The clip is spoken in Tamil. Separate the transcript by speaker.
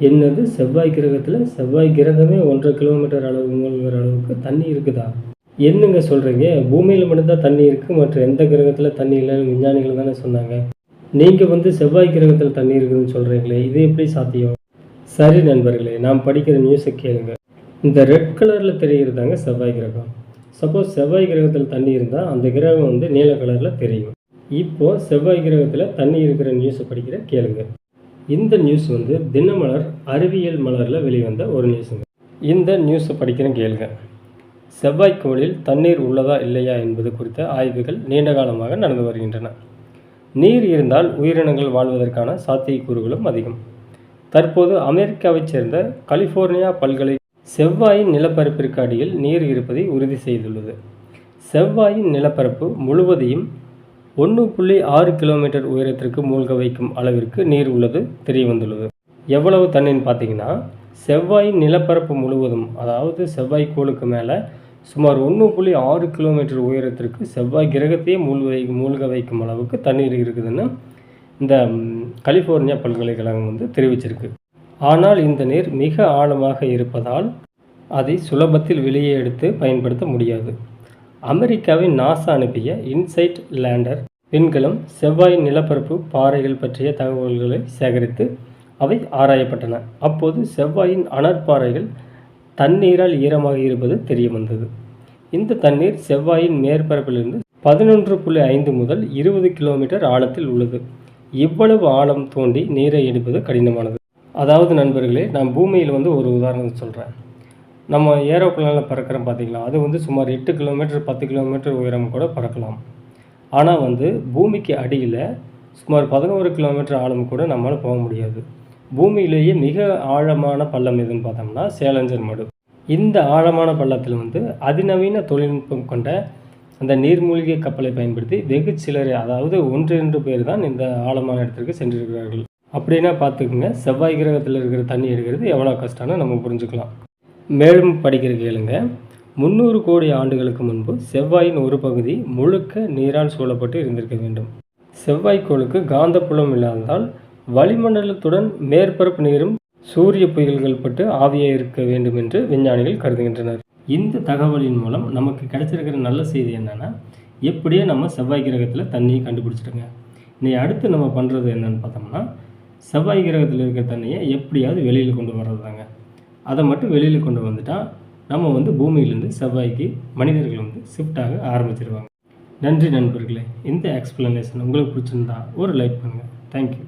Speaker 1: என்னது? செவ்வாய் கிரகத்தில்? செவ்வாய் கிரகமே ஒன்றரை கிலோமீட்டர் அளவுங்கிற அளவுக்கு தண்ணி இருக்குதா? என்னங்க சொல்கிறீங்க பூமியில் மட்டும்தான் தண்ணி இருக்குது மற்ற எந்த கிரகத்தில் தண்ணி இல்லைன்னு விஞ்ஞானிகள் தானே சொன்னாங்க. நீங்கள் வந்து செவ்வாய் கிரகத்தில் தண்ணி இருக்குதுன்னு சொல்கிறீங்களே இது எப்படி சாத்தியம்? சரி நண்பர்களே நாம் படிக்கிற நியூஸை கேளுங்க. இந்த ரெட் கலரில் தெரிகிறதாங்க செவ்வாய் கிரகம். சப்போஸ் செவ்வாய் கிரகத்தில் தண்ணி இருந்தால் அந்த கிரகம் வந்து நீல கலரில் தெரியும். இப்போது செவ்வாய் கிரகத்தில் தண்ணி இருக்கிற நியூஸை படிக்கிற கேளுங்க. இந்த நியூஸ் வந்து தினமலர் அறிவியல் மலரில் வெளிவந்த ஒரு நியூஸுங்க இந்த நியூஸை படிக்கிறேன் கேளுங்க. செவ்வாய்க்கோளில் தண்ணீர் உள்ளதா இல்லையா என்பது குறித்த ஆய்வுகள் நீண்ட காலமாக நடந்து வருகின்றன. நீர் இருந்தால் உயிரினங்கள் வாழ்வதற்கான சாத்தியக்கூறுகளும் அதிகம். தற்போது அமெரிக்காவைச் சேர்ந்த கலிஃபோர்னியா பல்கலை செவ்வாயின் நிலப்பரப்பிற்கு அடியில் நீர் இருப்பதை உறுதி செய்துள்ளது. செவ்வாயின் நிலப்பரப்பு முழுவதையும் ஒன்று புள்ளி ஆறு கிலோமீட்டர் உயரத்திற்கு மூழ்க வைக்கும் அளவிற்கு நீர் உள்ளது தெரிய வந்துள்ளது. எவ்வளவு தண்ணின்னு பார்த்தீங்கன்னா செவ்வாய் நிலப்பரப்பு முழுவதும் அதாவது செவ்வாய் கோளுக்கு மேலே சுமார் ஒன்று புள்ளி ஆறு கிலோமீட்டர் உயரத்திற்கு செவ்வாய் கிரகத்தையே மூழ்க மூழ்க வைக்கும் அளவுக்கு தண்ணீர் இருக்குதுன்னு இந்த கலிஃபோர்னியா பல்கலைக்கழகம் வந்து தெரிவிச்சிருக்கு. ஆனால் இந்த நீர் மிக ஆழமாக இருப்பதால் அதை சுலபத்தில் வெளியே எடுத்து பயன்படுத்த முடியாது. அமெரிக்காவின் நாசா அனுப்பிய இன்சைட் லேண்டர் விண்கலம் செவ்வாயின் நிலப்பரப்பு பாறைகள் பற்றிய தகவல்களை சேகரித்து அவை ஆராயப்பட்டன. அப்போது செவ்வாயின் அனற்பாறைகள் தண்ணீரால் ஈரமாக இருப்பது தெரிய வந்தது இந்த தண்ணீர் செவ்வாயின் மேற்பரப்பிலிருந்து பதினொன்று புள்ளி ஐந்து முதல் இருபது கிலோமீட்டர் ஆழத்தில் உள்ளது. இவ்வளவு ஆழம் தோண்டி நீரை எடுப்பது கடினமானது. அதாவது நண்பர்களே நான் பூமியில் வந்து ஒரு உதாரணம் சொல்கிறேன் நம்ம ஏரோப்ளேனில் பறக்கிறோம் பார்த்திங்களா அது வந்து சுமார் எட்டு கிலோமீட்டர் பத்து கிலோமீட்டர் உயரம் கூட பறக்கலாம். ஆனால் வந்து பூமிக்கு அடியில் சுமார் பதினோரு கிலோமீட்டர் ஆழம் கூட நம்மளால் போக முடியாது. பூமியிலேயே மிக ஆழமான பள்ளம் எதுன்னு பார்த்தோம்னா சேலஞ்சர் மடு. இந்த ஆழமான பள்ளத்தில் வந்து அதிநவீன தொழில்நுட்பம் கொண்ட அந்த நீர்மூழ்கி கப்பலை பயன்படுத்தி வெகு சிலர் அதாவது ஒன்று இரண்டு பேர் தான் இந்த ஆழமான இடத்திற்கு சென்றிருக்கிறார்கள். அப்படின்னா பார்த்துக்குங்க செவ்வாய் கிரகத்தில் இருக்கிற தண்ணி எடுக்கிறது எவ்வளோ கஷ்டம்னு நம்ம புரிஞ்சுக்கலாம். மேலும் படிக்கிற கேளுங்க. முந்நூறு கோடி ஆண்டுகளுக்கு முன்பு செவ்வாயின் ஒரு பகுதி முழுக்க நீரால் சூழப்பட்டு இருந்திருக்க வேண்டும். செவ்வாய்க்கோளுக்கு காந்தப்புலம் இல்லாததால் வளிமண்டலத்துடன் மேற்பரப்பு நீரும் சூரிய புயல்கள் பட்டு ஆவியாக இருக்க வேண்டும் என்று விஞ்ஞானிகள் கருதுகின்றனர். இந்த தகவலின் மூலம் நமக்கு கிடைச்சிருக்கிற நல்ல செய்தி என்னன்னா எப்படியே நம்ம செவ்வாய் கிரகத்தில் தண்ணியை கண்டுபிடிச்சிடுங்க. இனி அடுத்து நம்ம பண்ணுறது என்னென்னு பார்த்தோம்னா செவ்வாய் கிரகத்தில் இருக்கிற தண்ணியை எப்படியாவது வெளியில் கொண்டு வர்றது தாங்க அதை மட்டும் வெளியில் கொண்டு வந்துட்டால் நம்ம வந்து பூமியிலேருந்து செவ்வாய்க்கு மனிதர்கள் வந்து ஷிஃப்ட் ஆக ஆரம்பிச்சிருவாங்க. நன்றி நண்பர்களே. இந்த எக்ஸ்பிளனேஷன் உங்களுக்கு பிடிச்சிருந்தா ஒரு லைக் பண்ணுங்கள் தேங்க்யூ